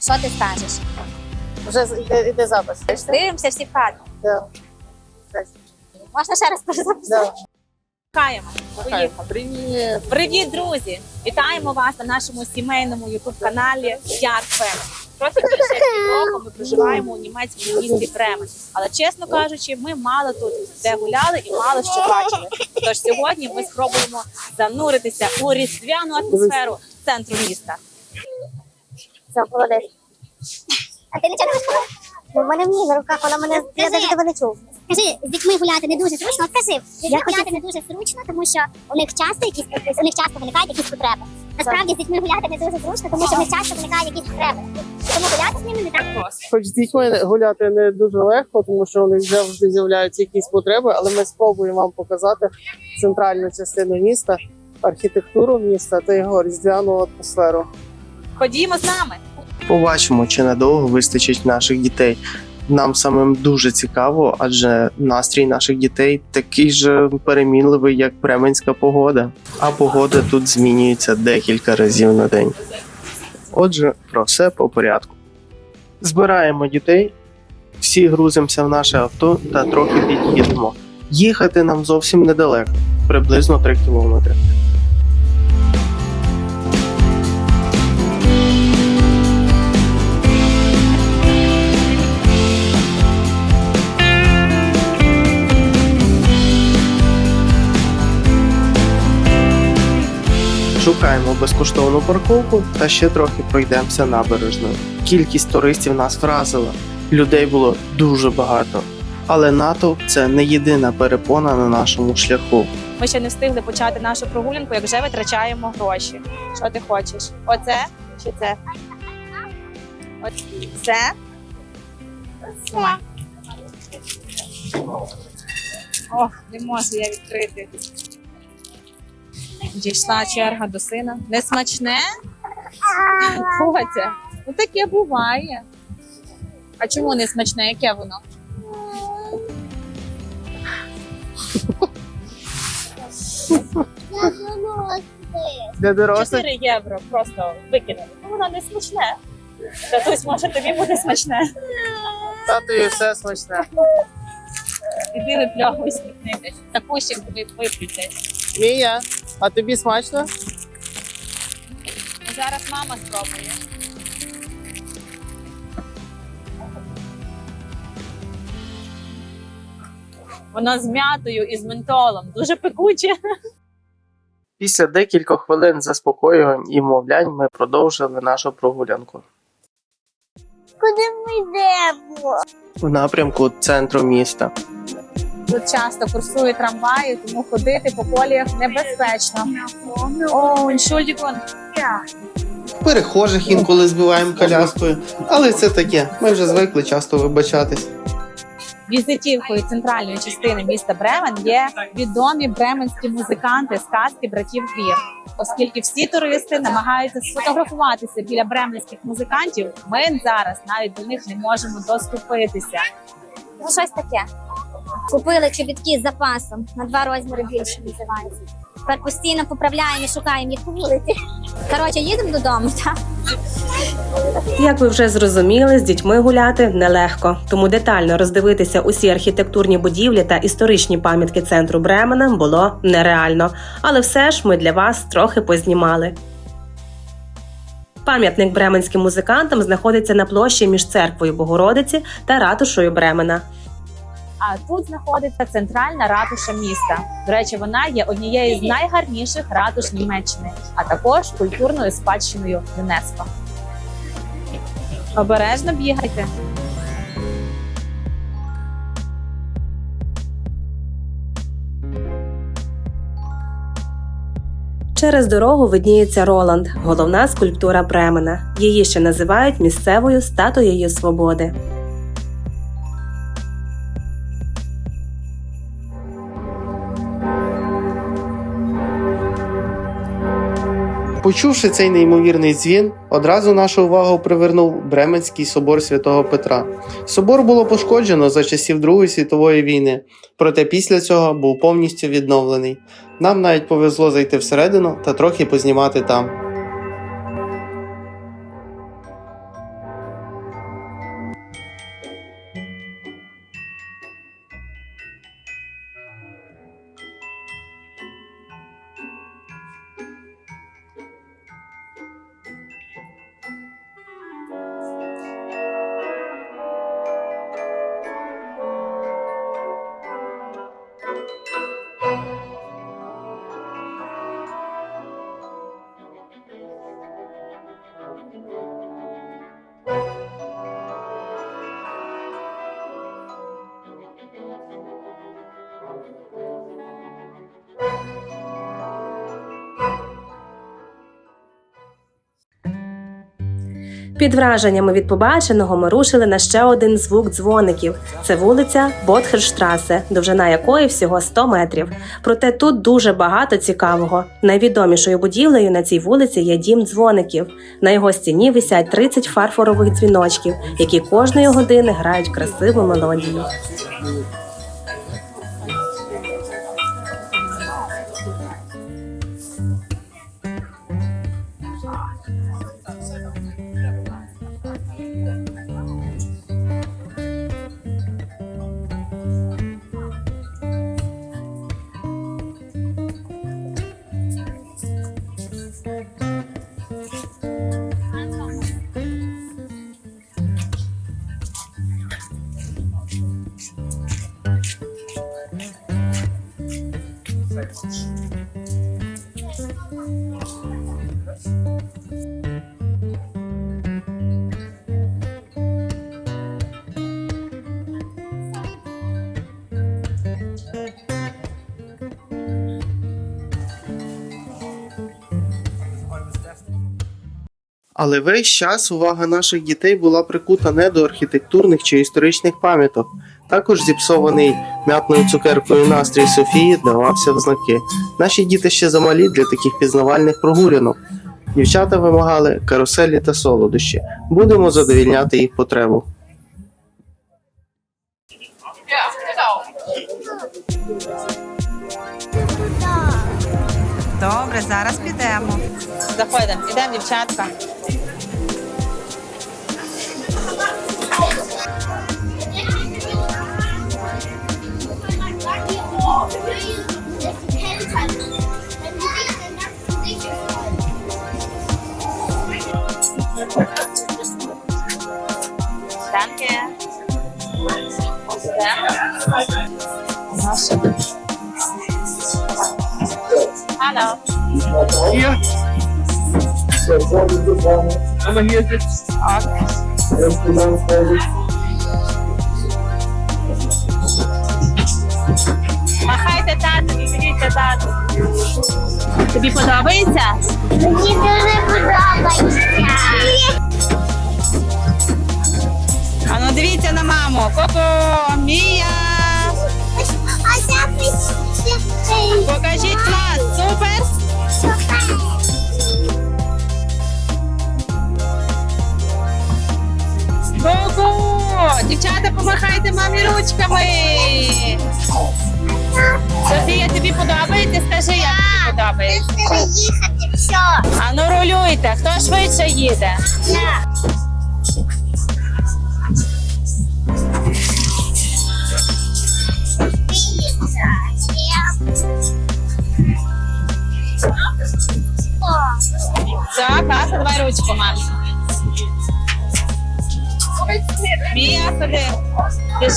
Що ти скажеш? Вже іде, іде запис. Дивимося всі вкладно. Да. Можна ще раз перезаписати? Да. Чекаємо. Поїхали. Привіт. Привіт, друзі! Вітаємо вас на нашому сімейному ютуб каналі Яр Family. Трохи більше півроку ми проживаємо у німецькому місті Бремен. Але чесно кажучи, ми мало тут де гуляли і мало що бачили. Тож сьогодні ми спробуємо зануритися у різдвяну атмосферу центру міста. Молодець. А ти нічого не розповів? У мене мені на руках, вона мене я навіть тебе не чув. Скажи, з дітьми гуляти не дуже зручно. От скажи, з дітьми гуляти не дуже зручно, тому що у них часто якісь у них часто виникають якісь потреби. Насправді з дітьми гуляти не дуже зручно, тому що в них часто виникають якісь потреби. Тому гуляти з ними не так просто. Хоч з дітьми гуляти не дуже легко, тому що у них завжди з'являються якісь потреби, але ми спробуємо вам показати центральну частину міста, архітектуру міста та його різдвяну атмосферу. Ходімо з нами. Побачимо, чи надовго вистачить наших дітей. Нам самим дуже цікаво, адже настрій наших дітей такий же перемінливий, як бременська погода. А погода тут змінюється декілька разів на день. Отже, про все по порядку. Збираємо дітей, всі грузимося в наше авто та трохи під'їдемо. Їхати нам зовсім недалеко, приблизно 3 кілометри. Шукаємо безкоштовну парковку та ще трохи пройдемося набережною. Кількість туристів нас вразила. Людей було дуже багато. Але НАТО це не єдина перепона на нашому шляху. Ми ще не встигли почати нашу прогулянку, як вже витрачаємо гроші. Що ти хочеш? Оце чи це? Оце? Тримай. Ох, не можу я відкрити. Дійшла черга до сина. Не смачне? Котя, ну таке буває. А чому не смачне? Яке воно? Для дорослих 4 євро просто викинули. Ну, воно не смачне. Татусь, може тобі буде смачне. татою все смачне. Іди випльовуй смітнити. Та кущик виплюйте. Мія, а тобі смачно? Зараз мама спробує. Воно з м'ятою і з ментолом. Дуже пекуче. Після декількох хвилин заспокоювань і мовлянь ми продовжили нашу прогулянку. Куди ми йдемо? в напрямку центру міста. Тут часто курсують трамваї, тому ходити по коліях небезпечно. О. Перехожих інколи збиваємо коляскою, але це таке. Ми вже звикли часто вибачатись. Візитівкою центральної частини міста Бремен є відомі бременські музиканти з казки братів Грір. Оскільки всі туристи намагаються сфотографуватися біля бременських музикантів, ми зараз навіть до них не можемо доступитися. Ну, щось таке. Купили чобітки з запасом на два розміри більше називається. Тепер постійно поправляємо і шукаємо їх по вулиці. Коротше, їдемо додому, так? Як ви вже зрозуміли, з дітьми гуляти нелегко, тому детально роздивитися усі архітектурні будівлі та історичні пам'ятки центру Бремена було нереально. Але все ж ми для вас трохи познімали. Пам'ятник бременським музикантам знаходиться на площі між церквою Богородиці та ратушою Бремена. А тут знаходиться центральна ратуша міста. До речі, вона є однією з найгарніших ратуш Німеччини, а також культурною спадщиною ЮНЕСКО. Обережно бігайте. Через дорогу видніється Роланд, головна скульптура Бремена. Її ще називають місцевою статуєю свободи. Почувши цей неймовірний дзвін, одразу нашу увагу привернув Бременський собор святого Петра. Собор було пошкоджено за часів Другої світової війни, проте після цього був повністю відновлений. Нам навіть повезло зайти всередину та трохи познімати там. Під враженнями від побаченого ми рушили на ще один звук дзвоників. Це вулиця Ботхерштрасе, довжина якої всього 100 метрів. Проте тут дуже багато цікавого. Найвідомішою будівлею на цій вулиці є дім дзвоників. На його стіні висять 30 фарфорових дзвіночків, які кожної години грають красиву мелодію. Але весь час увага наших дітей була прикута не до архітектурних чи історичних пам'яток. Також зіпсований м'ятною цукеркою настрій Софії давався в знаки. Наші діти ще замалі для таких пізнавальних прогулянок. Дівчата вимагали каруселі та солодощі. Будемо задовільняти їх потребу. Добре, зараз підемо. Заходимо, ідемо, дівчатка. Hallo. Махайте тату, дивіться тату. Тобі подобається? Мені дуже подобається. А ну дивіться на маму. Ко-ко, Мія. Покажіть клас. Супер. Ко-ко. Дівчата, помахайте мамі ручками. Софія, тобі подобається? Скажи, як тобі подобається. їхати все. А ну рулюйте, хто швидше їде? Так, Аса, давай ручку, мамі. Мія, ходи. Ти ж.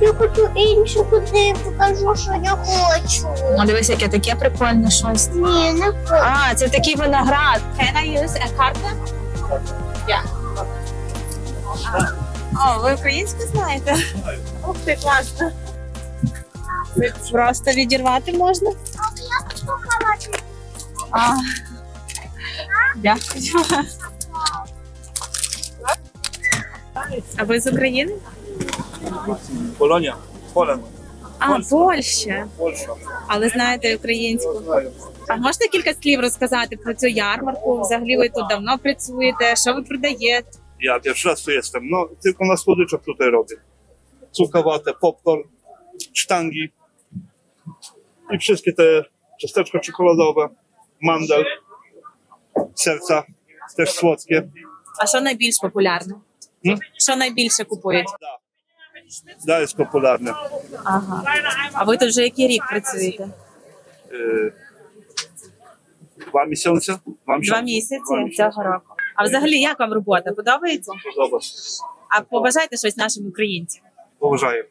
Я хочу іншу куди покажу, що я хочу. Ну, дивись, яке таке прикольне щось. Ні, не хочу. А, це такий виноград. Can I use a card? Yeah. О, ви українську знаєте? Ух ти, класно. Ви Просто відірвати можна? Я хочу. А. Дякую. А ви з України? Polonia, Poland, А, Польща. Polsza. Але знаєте українську. А можете кілька слів розказати про цю ярмарку? Взагалі ви тут давно працюєте? Що ви продаєте? Pierwszy raz tu jestem, no tylko na słodyczach tutaj robię. Cukowate, popcorn, sztangi i wszystkie te ciasteczka czekoladowe, mandel, serca, też słodkie. А що найбільш популярне? Що найбільше купують? Jest popularne. Ага. А ви тут вже який рік працюєте? Dwa miesiące? Dwa. Два місяці цього року. А взагалі як вам робота? Подобається? Podoba. А побажайте щось нашим українцям. Poważaję.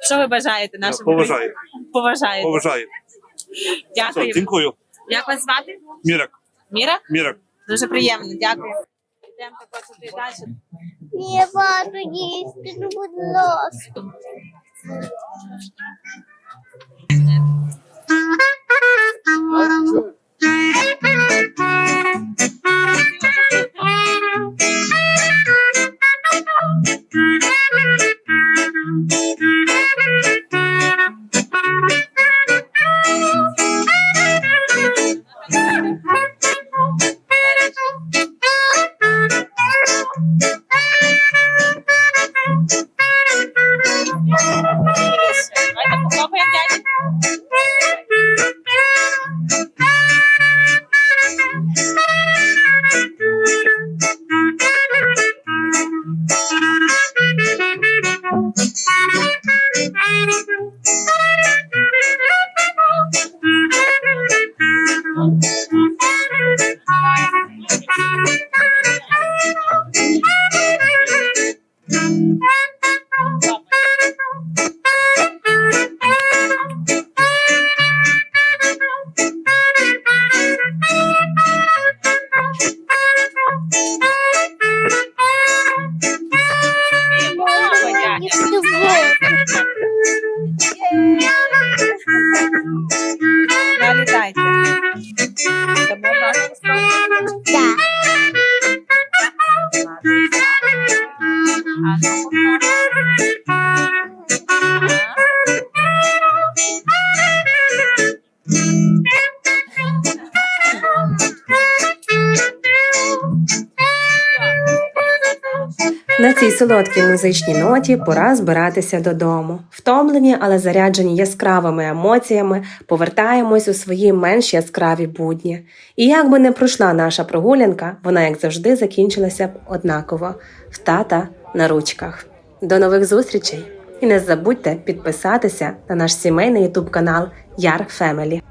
Що ви бажаєте нашим poważaję. українцям? Поважаєте. Poważaję. Co, Дякую. Як вас звати? Mirek, Міра? Mirek. Дуже приємно, дякую. Йдемо так от туди далі. Я варто їсти, ну будь ласка. Yay! На цій солодкій музичній ноті пора збиратися додому. Втомлені, але заряджені яскравими емоціями, повертаємось у свої менш яскраві будні. І як би не пройшла наша прогулянка, вона, як завжди, закінчилася б однаково в тата на ручках. До нових зустрічей! І не забудьте підписатися на наш сімейний ютуб канал Яр Фемелі.